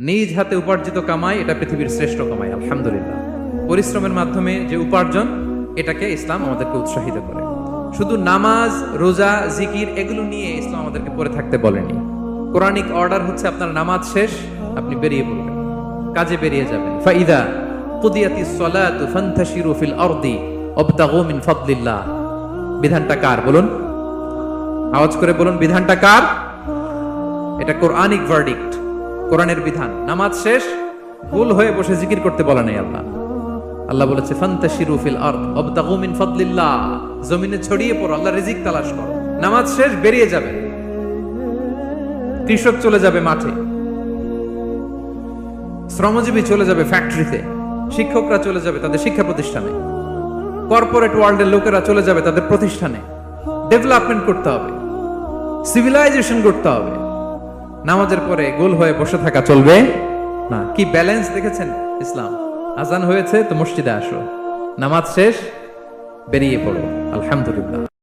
নিজ হাতে উপার্জিত কামাই, এটা পৃথিবীর শ্রেষ্ঠ কামাই, আলহামদুলিল্লাহ। পরিশ্রমের মাধ্যমে যে উপার্জন, এটাকে ইসলাম আমাদেরকে উৎসাহিত করে। শুধু নামাজ, রোজা, জিকির, এগুলো নিয়ে ইসলাম আমাদেরকে পড়ে থাকতে বলেনি। কোরআনিক অর্ডার হচ্ছে আপনার নামাজ শেষ, আপনি বেরিয়ে পড়বেন। কাজে বেরিয়ে যাবেন। ফাইদা কুদিয়াতি সলাতু ফান্তাশিরু ফিল আরদি ওয়াবতাগু মিন ফাদলিল্লাহ। বিধানটা কার বলুন? আওয়াজ করে বলুন, বিধানটা কার? এটা কোরআনিক ভার্ডিক্ট কোরআনের বিধান। নামাজ শেষ, ভুল হয়ে বসে জিকির করতে বলা নেই আল্লাহ। আল্লাহ বলেছে, ফান্তাশিরু ফিল আরদ ওয়াবতাগু মিন ফাদলিল্লাহ। জমিনে ছড়িয়ে পড়ো আল্লাহ রিজিক তালাশ করো। নামাজ শেষ, বেরিয়ে যাবে। কৃষক চলে যাবে মাঠে। শ্রমজীবী চলে যাবে ফ্যাক্টরিতে শিক্ষকরা চলে যাবে তাদের শিক্ষা প্রতিষ্ঠানে। কর্পোরেট ওয়ার্ল্ডের লোকেরা চলে যাবে তাদের প্রতিষ্ঠানে। ডেভেলপমেন্ট করতে হবে। সিভিলাইজেশন করতে হবে। নামাজের পরে গোল হয়ে বসে থাকা চলবে? না। কি ব্যালেন্স দেখেছেন? ইসলাম। আজান হয়েছে, তো মসজিদে আসো। নামাজ শেষ, বেরিয়ে পড়ো। আলহামদুলিল্লাহ।